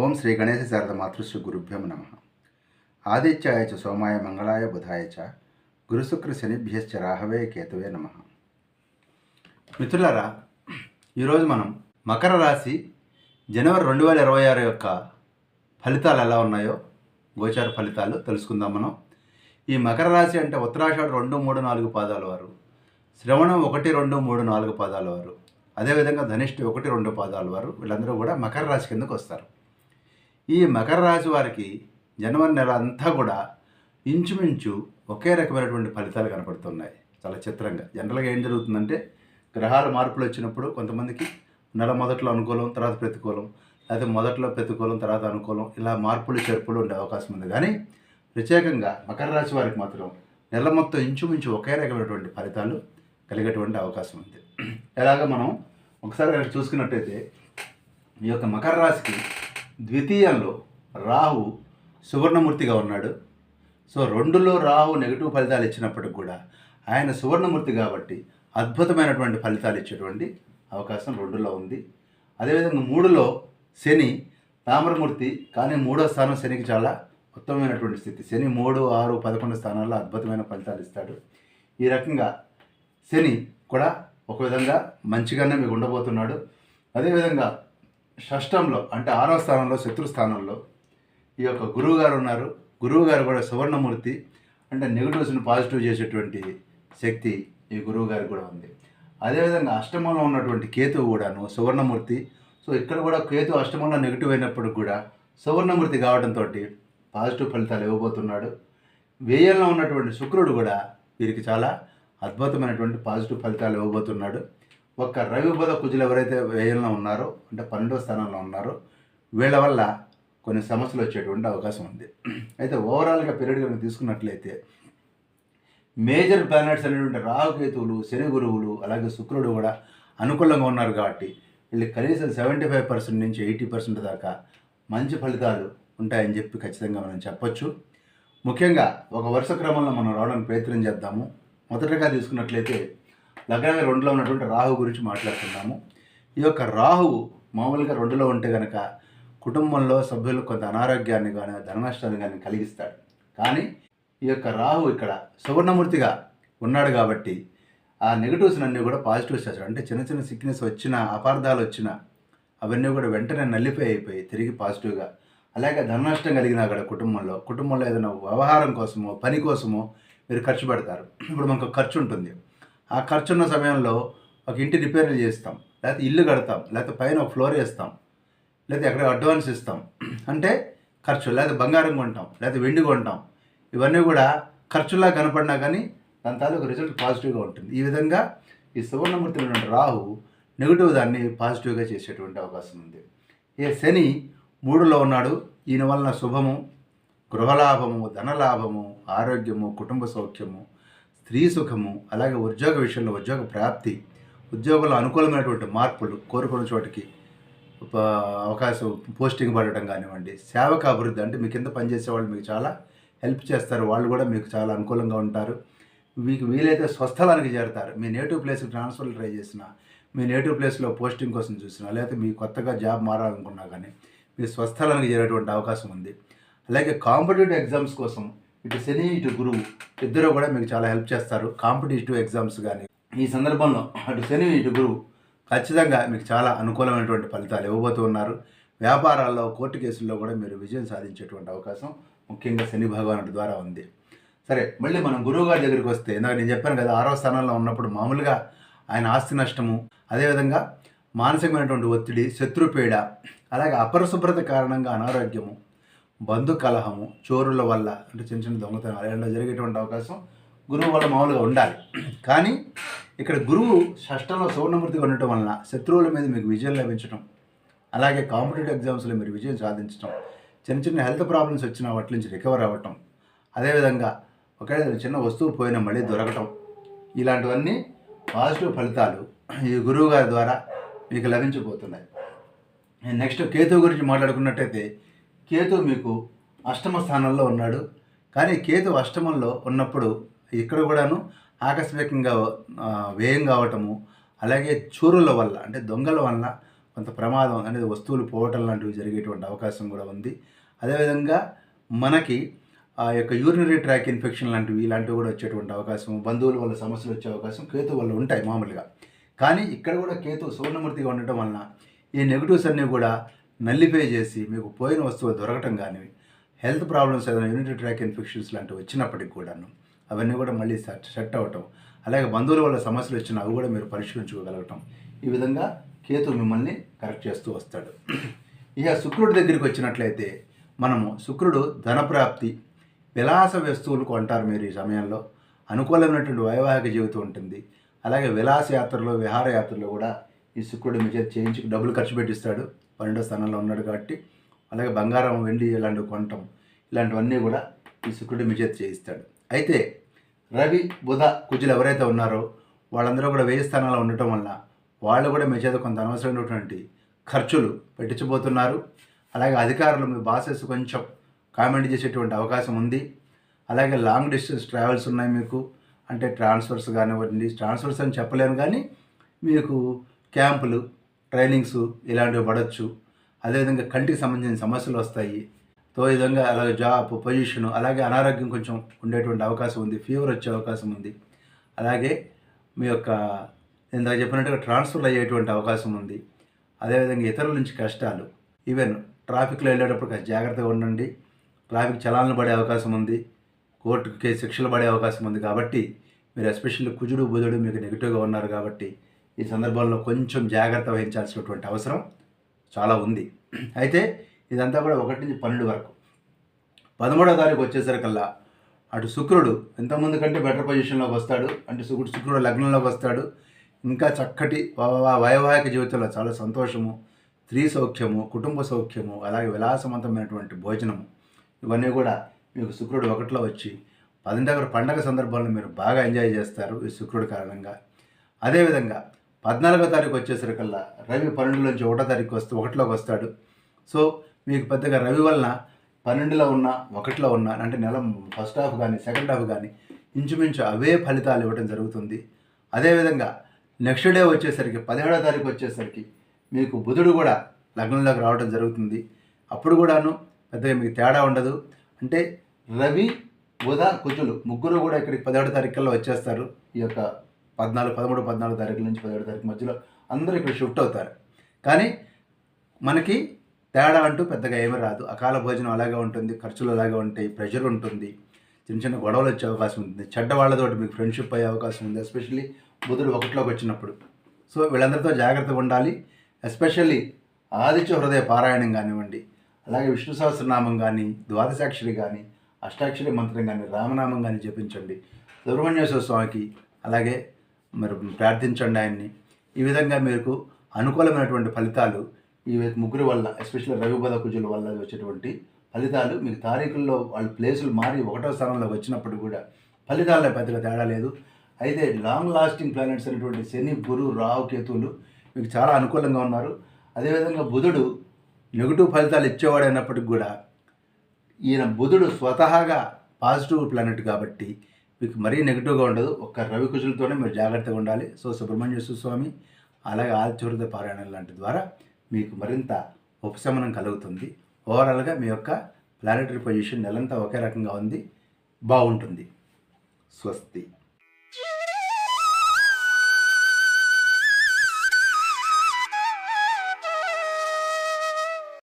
ఓం శ్రీ గణేశ శారద మాతృశ్రీ గురుభ్యం నమ. ఆదిత్యాయ చ సోమాయ మంగళాయ బుధాయ చ గురుశుక్ర శనిభ్యశ్చ రాహవే కేతువే నమ. మిత్రులారా ఈరోజు మనం మకర రాశి జనవరి రెండు వేల ఇరవై ఆరు యొక్క ఫలితాలు ఎలా ఉన్నాయో గోచార ఫలితాలు తెలుసుకుందాం మనం. ఈ మకర రాశి అంటే ఉత్తరాషాఢ రెండు మూడు నాలుగు పాదాల వారు శ్రవణం ఒకటి రెండు మూడు నాలుగు పాదాల వారు అదేవిధంగా ధనిష్ఠి ఒకటి రెండు పాదాల వారు వీళ్ళందరూ కూడా మకర రాశి కిందకు వస్తారు. ఈ మకర రాశి వారికి జనవరి నెల అంతా కూడా ఇంచుమించు ఒకే రకమైనటువంటి ఫలితాలు కనపడుతున్నాయి. చాలా చిత్రంగా. జనరల్గా ఏం జరుగుతుందంటే గ్రహాల మార్పులు వచ్చినప్పుడు కొంతమందికి నెల మొదట్లో అనుకూలం తర్వాత ప్రతికూలం లేకపోతే మొదట్లో ప్రతికూలం తర్వాత అనుకూలం ఇలా మార్పులు చేర్పులు ఉండే అవకాశం ఉంది. కానీ ప్రత్యేకంగా మకర రాశి వారికి మాత్రం నెల మొత్తం ఇంచుమించు ఒకే రకమైనటువంటి ఫలితాలు కలిగేటువంటి అవకాశం ఉంది. ఎలాగ మనం ఒకసారి చూసుకున్నట్టయితే ఈ యొక్క మకర రాశికి ద్వితీయంలో రాహు సువర్ణమూర్తిగా ఉన్నాడు. సో రెండులో రాహు నెగిటివ్ ఫలితాలు ఇచ్చినప్పటికి కూడా ఆయన సువర్ణమూర్తి కాబట్టి అద్భుతమైనటువంటి ఫలితాలు ఇచ్చేటువంటి అవకాశం రెండులో ఉంది. అదేవిధంగా మూడులో శని తామ్రమూర్తి కానీ మూడో స్థానం శనికి చాలా ఉత్తమమైనటువంటి స్థితి. శని మూడు ఆరు పదకొండు స్థానాల్లో అద్భుతమైన ఫలితాలు ఇస్తాడు. ఈ రకంగా శని కూడా ఒక విధంగా మంచిగానే మీకు ఉండబోతున్నాడు. అదేవిధంగా షష్టంలో అంటే ఆరో స్థానంలో శత్రు స్థానంలో ఈ యొక్క గురువు గారు ఉన్నారు. గురువు గారు కూడా సువర్ణమూర్తి అంటే నెగిటివ్స్ని పాజిటివ్ చేసేటువంటి శక్తి ఈ గురువు గారికి కూడా ఉంది. అదేవిధంగా అష్టమంలో ఉన్నటువంటి కేతువు కూడాను సువర్ణమూర్తి. సో ఇక్కడ కూడా కేతు అష్టమంలో నెగిటివ్ అయినప్పుడు కూడా సువర్ణమూర్తి కావడంతో పాజిటివ్ ఫలితాలు ఇవ్వబోతున్నాడు. వ్యయంలో ఉన్నటువంటి శుక్రుడు కూడా వీరికి చాలా అద్భుతమైనటువంటి పాజిటివ్ ఫలితాలు ఇవ్వబోతున్నాడు. ఒక్క రవిబుధ కుజులు ఎవరైతే వ్యయంలో ఉన్నారో అంటే పన్నెండవ స్థానంలో ఉన్నారో వీళ్ళ వల్ల కొన్ని సమస్యలు వచ్చేటువంటి అవకాశం ఉంది. అయితే ఓవరాల్గా పీరియడ్ కనుక తీసుకున్నట్లయితే మేజర్ ప్లానెట్స్ అనేటువంటి రాహుకేతువులు శని గురువులు అలాగే శుక్రుడు కూడా అనుకూలంగా ఉన్నారు కాబట్టి వీళ్ళు కనీసం సెవెంటీ ఫైవ్ పర్సెంట్ నుంచి ఎయిటీ పర్సెంట్ దాకా మంచి ఫలితాలు ఉంటాయని చెప్పి ఖచ్చితంగా మనం చెప్పొచ్చు. ముఖ్యంగా ఒక వరుస క్రమంలో మనం రావడానికి ప్రయత్నం చేద్దాము. మొదటగా తీసుకున్నట్లయితే లగ్నంగా రెండులో ఉన్నటువంటి రాహు గురించి మాట్లాడుతున్నాము ఈ యొక్క రాహువు మామూలుగా రెండులో ఉంటే కనుక కుటుంబంలో సభ్యులు కొంత అనారోగ్యాన్ని కానీ ధన నష్టాన్ని కానీ కలిగిస్తాడు. కానీ ఈ యొక్క రాహు ఇక్కడ సువర్ణమూర్తిగా ఉన్నాడు కాబట్టి ఆ నెగటివ్స్ అన్నీ కూడా పాజిటివ్స్ చేస్తాడు. అంటే చిన్న చిన్న సిక్నెస్ వచ్చిన అపార్థాలు వచ్చిన అవన్నీ కూడా వెంటనే నల్లిపోయి అయిపోయి తిరిగి పాజిటివ్గా అలాగే ధన నష్టం కలిగినా కూడా కుటుంబంలో కుటుంబంలో ఏదైనా వ్యవహారం కోసమో పని కోసమో మీరు ఖర్చు పెడతారు. ఇప్పుడు మనకు ఖర్చు ఉంటుంది. ఆ ఖర్చు ఉన్న సమయంలో ఒక ఇంటి రిపేర్లు చేస్తాం. లేకపోతే ఇల్లు కడతాం. లేకపోతే పైన ఒక ఫ్లోర్ వేస్తాం. లేకపోతే ఎక్కడ అడ్వాన్స్ ఇస్తాం. అంటే ఖర్చు లేకపోతే బంగారం కొంటాం. లేకపోతే వెండి కొంటాం. ఇవన్నీ కూడా ఖర్చులా కనపడినా కానీ దాని తాలూకు రిజల్ట్ పాజిటివ్గా ఉంటుంది. ఈ విధంగా ఈ సువర్ణమూర్తి రాహు నెగిటివ్ దాన్ని పాజిటివ్గా చేసేటువంటి అవకాశం ఉంది. ఏ శని మూడులో ఉన్నాడు. ఈయన వలన శుభము గృహలాభము ధనలాభము ఆరోగ్యము కుటుంబ సౌఖ్యము స్త్రీ సుఖము అలాగే ఉద్యోగ విషయంలో ఉద్యోగ ప్రాప్తి ఉద్యోగంలో అనుకూలమైనటువంటి మార్పులు కోరుకున్న చోటికి అవకాశం పోస్టింగ్ పడటం కానివ్వండి సేవక అభివృద్ధి అంటే మీ కింద పనిచేసే వాళ్ళు మీకు చాలా హెల్ప్ చేస్తారు వాళ్ళు కూడా మీకు చాలా అనుకూలంగా ఉంటారు. మీకు వీలైతే స్వస్థలానికి చేరతారు. మీ నేటివ్ ప్లేస్కి ట్రాన్స్ఫర్ ట్రై చేసినా మీ నేటివ్ ప్లేస్లో పోస్టింగ్ కోసం చూసినా లేకపోతే మీ కొత్తగా జాబ్ మారాలనుకున్నా కానీ మీ స్వస్థలానికి చేరేటువంటి అవకాశం ఉంది. అలాగే కాంపిటేటివ్ ఎగ్జామ్స్ కోసం ఇటు శని ఇటు గురువు ఇద్దరు కూడా మీకు చాలా హెల్ప్ చేస్తారు. కాంపిటేటివ్ ఎగ్జామ్స్ కానీ. ఈ సందర్భంలో అటు శని ఇటు గురువు ఖచ్చితంగా మీకు చాలా అనుకూలమైనటువంటి ఫలితాలు ఇవ్వబోతూ ఉన్నారు. వ్యాపారాల్లో కోర్టు కేసుల్లో కూడా మీరు విజయం సాధించేటువంటి అవకాశం ముఖ్యంగా శని భగవానుడి ద్వారా ఉంది. సరే మళ్ళీ మనం గురువు గారి దగ్గరికి వస్తే ఇందాక నేను చెప్పాను కదా ఆరో స్థానంలో ఉన్నప్పుడు మామూలుగా ఆయన ఆస్తి నష్టము అదేవిధంగా మానసికమైనటువంటి ఒత్తిడి శత్రుపీడ అలాగే అపరిశుభ్రత కారణంగా అనారోగ్యము బంధు కలహము చోరుల వల్ల అంటే చిన్న చిన్న దొంగతనం అలా జరిగేటువంటి అవకాశం గురువు వల్ల మామూలుగా ఉండాలి. కానీ ఇక్కడ గురువు షష్టంలో సువర్ణమూర్తిగా ఉండటం వలన శత్రువుల మీద మీకు విజయం లభించడం అలాగే కాంపిటేటివ్ ఎగ్జామ్స్లో మీరు విజయం సాధించడం చిన్న చిన్న హెల్త్ ప్రాబ్లమ్స్ వచ్చిన వాటి నుంచి రికవర్ అవ్వటం అదేవిధంగా ఒకవేళ చిన్న వస్తువు పోయినా మళ్ళీ దొరకటం ఇలాంటివన్నీ పాజిటివ్ ఫలితాలు ఈ గురువు గారి ద్వారా మీకు లభించబోతున్నాయి. నెక్స్ట్ కేతు గురించి మాట్లాడుకున్నట్టయితే కేతు మీకు అష్టమ స్థానంలో ఉన్నాడు. కానీ కేతు అష్టమంలో ఉన్నప్పుడు ఇక్కడ కూడాను ఆకస్మికంగా వ్యయం కావటము అలాగే చూరుల వల్ల అంటే దొంగల వల్ల కొంత ప్రమాదం అనేది వస్తువులు పోవటం లాంటివి జరిగేటువంటి అవకాశం కూడా ఉంది. అదేవిధంగా మనకి ఆ యొక్క యూరినరీ ట్రాక్ ఇన్ఫెక్షన్ లాంటివి ఇలాంటివి కూడా వచ్చేటువంటి అవకాశం బంధువుల వల్ల సమస్యలు వచ్చే అవకాశం కేతు వల్ల ఉంటాయి మామూలుగా. కానీ ఇక్కడ కూడా కేతు సువర్ణమూర్తిగా ఉండటం వలన ఈ నెగిటివ్స్ అన్నీ కూడా నల్లిఫై చేసి మీకు పోయిన వస్తువు దొరకటం కానీ హెల్త్ ప్రాబ్లమ్స్ ఏదైనా యూనిటరీ ట్రాక్ ఇన్ఫెక్షన్స్ లాంటివి వచ్చినప్పటికి కూడాను అవన్నీ కూడా మళ్ళీ సెట్ సెట్ అవ్వటం అలాగే బంధువుల వల్ల సమస్యలు వచ్చినా అవి కూడా మీరు పరిష్కరించుకోగలగటం. ఈ విధంగా కేతు మిమ్మల్ని కరెక్ట్ చేస్తూ వస్తాడు. ఇక శుక్రుడి దగ్గరికి వచ్చినట్లయితే మనము శుక్రుడు ధనప్రాప్తి విలాస వస్తువులు కొంటారు మీరు ఈ సమయంలో. అనుకూలమైనటువంటి వైవాహిక జీవితం ఉంటుంది. అలాగే విలాస యాత్రలో విహారయాత్రలో కూడా ఈ శుక్రుడు మీ చేయించి డబ్బులు ఖర్చు పెట్టిస్తాడు. పన్నెండో స్థానంలో ఉన్నాడు కాబట్టి అలాగే బంగారం వెండి ఇలాంటివి కొనటం ఇలాంటివన్నీ కూడా ఈ శుక్రుడు మీ చేతి చేయిస్తాడు. అయితే రవి బుధ కుజులు ఎవరైతే ఉన్నారో వాళ్ళందరూ కూడా వేయి స్థానాల్లో ఉండటం వల్ల వాళ్ళు కూడా మీ చేత కొంత అనవసరమైనటువంటి ఖర్చులు పెట్టించబోతున్నారు. అలాగే అధికారులు మీ బాసెస్ కొంచెం కామెంట్ చేసేటువంటి అవకాశం ఉంది. అలాగే లాంగ్ డిస్టెన్స్ ట్రావెల్స్ ఉన్నాయి మీకు. అంటే ట్రాన్స్ఫర్స్ కానివ్వండి ట్రాన్స్ఫర్స్ అని చెప్పలేను కానీ మీకు క్యాంపులు ట్రైనింగ్స్ ఇలాంటివి పడవచ్చు అదేవిధంగా కంటికి సంబంధించిన సమస్యలు వస్తాయి. తో విధంగా అలాగే జాబ్ పొజిషన్ అలాగే అనారోగ్యం కొంచెం ఉండేటువంటి అవకాశం ఉంది. ఫీవర్ వచ్చే అవకాశం ఉంది. అలాగే మీ యొక్క ఇందాక చెప్పినట్టుగా ట్రాన్స్ఫర్ అయ్యేటువంటి అవకాశం ఉంది. అదేవిధంగా ఇతరుల నుంచి కష్టాలు. ఈవెన్ ట్రాఫిక్లో వెళ్ళేటప్పుడు జాగ్రత్తగా ఉండండి. ట్రాఫిక్ చలాన్లు పడే అవకాశం ఉంది. కోర్టుకి శిక్షలు పడే అవకాశం ఉంది కాబట్టి మీరు ఎస్పెషల్లీ కుజుడు బుధుడు మీకు నెగిటివ్గా ఉన్నారు కాబట్టి ఈ సందర్భంలో కొంచెం జాగ్రత్త వహించాల్సినటువంటి అవసరం చాలా ఉంది. అయితే ఇదంతా కూడా ఒకటి నుంచి పన్నెండు వరకు. పదమూడో తారీఖు వచ్చేసరికల్లా అటు శుక్రుడు ఎంతమంది కంటే బెటర్ పొజిషన్లోకి వస్తాడు. అంటే శుక్రుడు శుక్రుడు లగ్నంలోకి వస్తాడు. ఇంకా చక్కటి వైవాహిక జీవితంలో చాలా సంతోషము స్త్రీ సౌఖ్యము కుటుంబ సౌఖ్యము అలాగే విలాసవంతమైనటువంటి భోజనము ఇవన్నీ కూడా మీకు శుక్రుడు ఒకటిలో వచ్చి పదింటి దగ్గర పండగ సందర్భాల్లో మీరు బాగా ఎంజాయ్ చేస్తారు ఈ శుక్రుడి కారణంగా. అదేవిధంగా పద్నాలుగో తారీఖు వచ్చేసరికల్లా రవి పన్నెండు నుంచి ఒకటో తారీఖు వస్తూ ఒకటిలోకి వస్తాడు. సో మీకు పెద్దగా రవి వలన పన్నెండులో ఉన్న ఒకటిలో ఉన్న అంటే నెల ఫస్ట్ హాఫ్ కానీ సెకండ్ హాఫ్ కానీ ఇంచుమించు అవే ఫలితాలు ఇవ్వడం జరుగుతుంది. అదేవిధంగా నెక్స్ట్ డే వచ్చేసరికి పదిహేడో తారీఖు వచ్చేసరికి మీకు బుధుడు కూడా లగ్నంలోకి రావడం జరుగుతుంది. అప్పుడు కూడాను పెద్దగా మీకు తేడా ఉండదు. అంటే రవి బుధ కుజులు ముగ్గురు కూడా ఇక్కడికి పదిహేడు తారీఖుల్లో వచ్చేస్తారు ఈ యొక్క పద్నాలుగు పదమూడు పద్నాలుగు తారీఖు నుంచి పదిహేడు తారీఖు మధ్యలో అందరూ ఇక్కడ షిఫ్ట్ అవుతారు. కానీ మనకి తేడా అంటూ పెద్దగా ఏమీ రాదు. అకాల భోజనం అలాగే ఉంటుంది ఖర్చులు అలాగే ఉంటాయి ప్రెషర్ ఉంటుంది చిన్న చిన్న గొడవలు వచ్చే అవకాశం ఉంటుంది. చెడ్డ వాళ్ళతోటి మీకు ఫ్రెండ్షిప్ అయ్యే అవకాశం ఉంది ఎస్పెషల్లీ బుధుడు ఒకటిలోకి వచ్చినప్పుడు. సో వీళ్ళందరితో జాగ్రత్తగా ఉండాలి. ఎస్పెషల్లీ ఆదిత్య హృదయ పారాయణం కానివ్వండి అలాగే విష్ణు సహస్రనామం కానీ ద్వాదశాక్షరి కానీ అష్టాక్షరి మంత్రం కానీ రామనామం కానీ జపించండి. సుబ్రహ్మణ్యేశ్వర స్వామికి అలాగే మరి ప్రార్థించండి ఆయన్ని. ఈ విధంగా మీకు అనుకూలమైనటువంటి ఫలితాలు ఈ ముగ్గురు వల్ల ఎస్పెషల్లీ రవిబద కుజుల వల్ల వచ్చేటువంటి ఫలితాలు. మీకు తారీఖుల్లో వాళ్ళ ప్లేసులు మారి ఒకటో స్థానంలో వచ్చినప్పుడు కూడా ఫలితాల పెద్దగా తేడా లేదు. అయితే లాంగ్ లాస్టింగ్ ప్లానెట్స్ అనేటువంటి శని గురు రాహు కేతువులు మీకు చాలా అనుకూలంగా ఉన్నారు. అదేవిధంగా బుధుడు నెగిటివ్ ఫలితాలు ఇచ్చేవాడైనప్పటికి కూడా ఈయన బుధుడు స్వతహాగా పాజిటివ్ ప్లానెట్ కాబట్టి మీకు మరీ నెగిటివ్గా ఉండదు. ఒక్క రవి కుజులతోనే మీరు జాగ్రత్తగా ఉండాలి. సో సుబ్రహ్మణ్యేశ్వర స్వామి అలాగే ఆదిత్యవృత పారాయణం లాంటి ద్వారా మీకు మరింత ఉపశమనం కలుగుతుంది. ఓవరాల్గా మీ యొక్క ప్లానటరీ పొజిషన్ నెలంతా ఒకే రకంగా ఉంది. బాగుంటుంది. స్వస్తి.